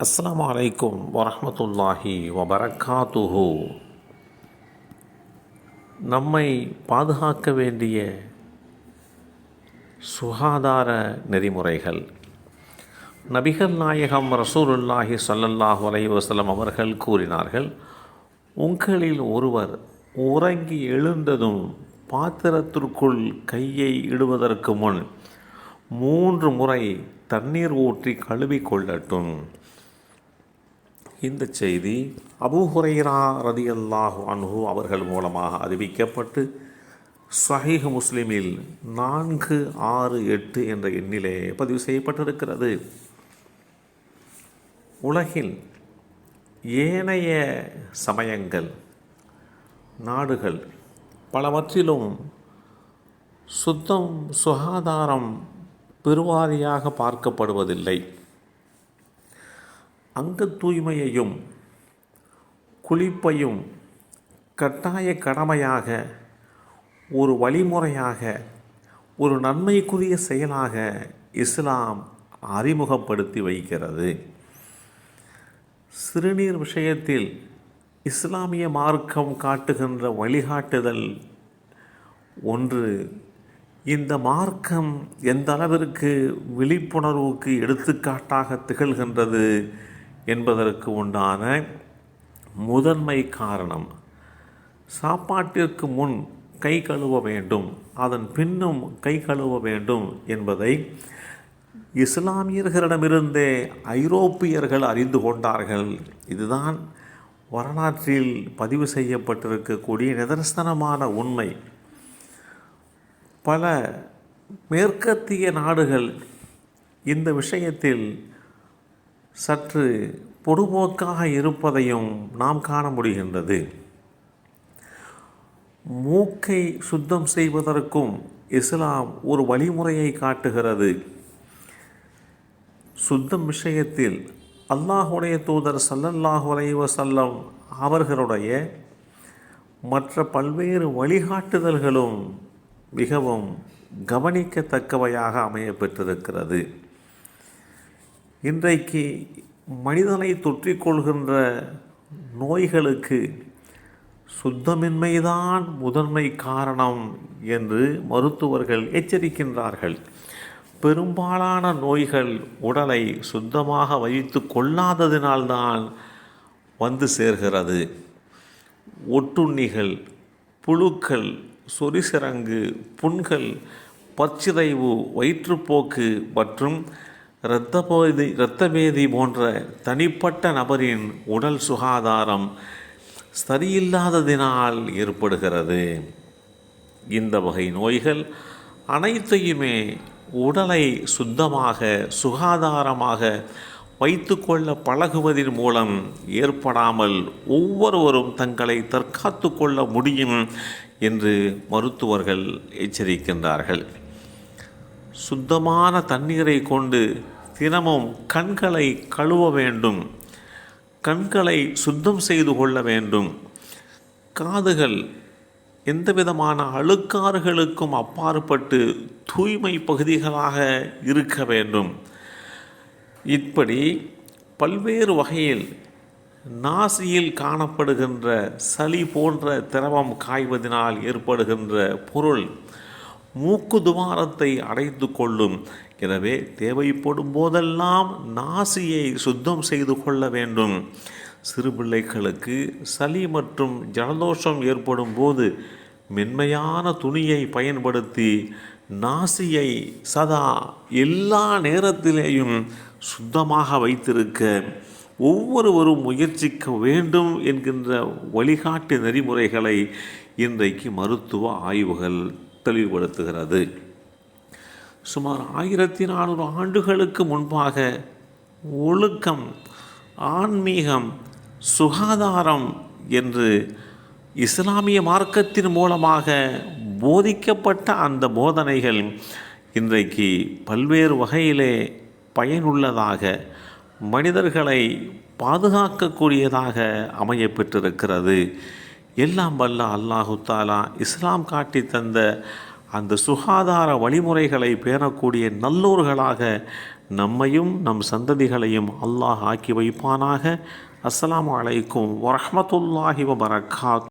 அஸ்லாம் அலைக்கும் வரமத்துல்லாஹி வபரக்காத்துஹு. நம்மை பாதுகாக்க வேண்டிய சுகாதார நெறிமுறைகள். நபிகள் நாயகம் ரசூலுல்லாஹி சல்லல்லாஹு அலைஹி வஸல்லம் அவர்கள் கூறினார்கள் உங்களில் ஒருவர் உறங்கி எழுந்ததும் பாத்திரத்திற்குள் கையை இடுவதற்கு முன் மூன்று முறை தண்ணீர் ஊற்றி கழுவிக் கொள்ளட்டும். இந்த செய்தி அபூ ஹுரைரா ரதியல்லாஹு அன்ஹு அவர்கள் மூலமாக அறிவிக்கப்பட்டு சஹீஹ் முஸ்லிமில் நான்கு ஆறு எட்டு என்ற எண்ணிலே பதிவு செய்யப்பட்டிருக்கிறது. உலகில் ஏனைய சமயங்கள் நாடுகள் பலவற்றிலும் சுத்தம் சுகாதாரம் பெருவாரியாக பார்க்கப்படுவதில்லை. அங்க தூய்மையையும் குளிப்பையும் கட்டாய கடமையாக ஒரு வழிமுறையாக ஒரு நன்மைக்குரிய செயலாக இஸ்லாம் அறிமுகப்படுத்தி வைக்கிறது. சிறுநீர் விஷயத்தில் இஸ்லாமிய மார்க்கம் காட்டுகின்ற வழிகாட்டுதல் ஒன்று. இந்த மார்க்கம் எந்த அளவிற்கு விழிப்புணர்வுக்கு எடுத்துக்காட்டாக திகழ்கின்றது? என்பதற்கு உண்டான முதன்மை காரணம் சாப்பாட்டிற்கு முன் கை கழுவ வேண்டும் அதன் பின்னும் கை கழுவ வேண்டும் என்பதை இஸ்லாமியர்களிடமிருந்தே ஐரோப்பியர்கள் அறிந்து கொண்டார்கள். இதுதான் வரலாற்றில் பதிவு செய்யப்பட்டிருக்கக்கூடிய நிதர்சனமான உண்மை. பல மேற்கத்திய நாடுகள் இந்த விஷயத்தில் சற்று பொதுபோக்காக இருப்பதையும் நாம் காண முடிகின்றது. மூக்கை சுத்தம் செய்வதற்கும் இஸ்லாம் ஒரு வழிமுறையை காட்டுகிறது. சுத்தம் விஷயத்தில் அல்லாஹுடைய தூதர் சல்லல்லாஹு அலைஹி அவர்களுடைய மற்ற பல்வேறு வழிகாட்டுதல்களும் மிகவும் கவனிக்கத்தக்கவையாக அமையப்பெற்றிருக்கிறது. இன்றைக்கு மனிதனை தொற்றிக்கொள்கின்ற நோய்களுக்கு சுத்தமின்மைதான் முதன்மை காரணம் என்று மருத்துவர்கள் எச்சரிக்கின்றார்கள். பெரும்பாலான நோய்கள் உடலை சுத்தமாக வைத்து கொள்ளாததினால்தான் வந்து சேர்கிறது. ஒட்டுண்ணிகள் புழுக்கள் சொரிசிறங்கு புண்கள் பச்சிதைவு வயிற்றுப்போக்கு மற்றும் இரத்த இரத்தபோதி இரத்தபேதி போன்ற தனிப்பட்ட நபரின் உடல் சுகாதாரம் சரியில்லாததினால் ஏற்படுகிறது. இந்த வகை நோய்கள் அனைத்தையுமே உடலை சுத்தமாக சுகாதாரமாக வைத்துக்கொள்ள பழகுவதன் மூலம் ஏற்படாமல் ஒவ்வொருவரும் தங்களை தற்காத்து கொள்ள முடியும் என்று மருத்துவர்கள் எச்சரிக்கின்றார்கள். சுத்தமான தண்ணீரை கொண்டு தினமும் கண்களை கழுவ வேண்டும். கண்களை சுத்தம் செய்து கொள்ள வேண்டும். காதுகள் எந்த விதமான அழுக்காறுகளுக்கும் அப்பாற்பட்டு தூய்மை பகுதிகளாக இருக்க வேண்டும். இப்படி பல்வேறு வகையில் நாசியில் காணப்படுகின்ற சளி போன்ற திரவம் காய்வதனால் ஏற்படுகின்ற பொருள் மூக்கு துவாரத்தை அடைத்து கொள்ளும். எனவே தேவைப்படும் போதெல்லாம் நாசியை சுத்தம் செய்து கொள்ள வேண்டும். சிறு பிள்ளைகளுக்கு சளி மற்றும் ஜலதோஷம் ஏற்படும் போது மென்மையான துணியை பயன்படுத்தி நாசியை சதா எல்லா நேரத்திலேயும் சுத்தமாக வைத்திருக்க ஒவ்வொருவரும் முயற்சிக்க வேண்டும் என்கின்ற வழிகாட்டு நெறிமுறைகளை இன்றைக்கு மருத்துவ ஆய்வுகள் தெளிவுபடுத்துகிறது. சுமார் ஆயிரத்தி நானூறு ஆண்டுகளுக்கு முன்பாக ஒழுக்கம் ஆன்மீகம் சுகாதாரம் என்று இஸ்லாமிய மார்க்கத்தின் மூலமாக போதிக்கப்பட்ட அந்த போதனைகள் இன்றைக்கு பல்வேறு வகையிலே பயனுள்ளதாக மனிதர்களை பாதுகாக்கக்கூடியதாக அமையப்பெற்றிருக்கிறது. எல்லாம் வல்ல அல்லாஹு தாலா இஸ்லாம் காட்டி தந்த அந்த சுகாதார வழிமுறைகளை பேணக்கூடிய நல்லோர்களாக நம்மையும் நம் சந்ததிகளையும் அல்லாஹ் ஆக்கி வைப்பானாக. அஸ்லாம் அலைக்கும் வரமத்துல்லாஹி வபரகாத்.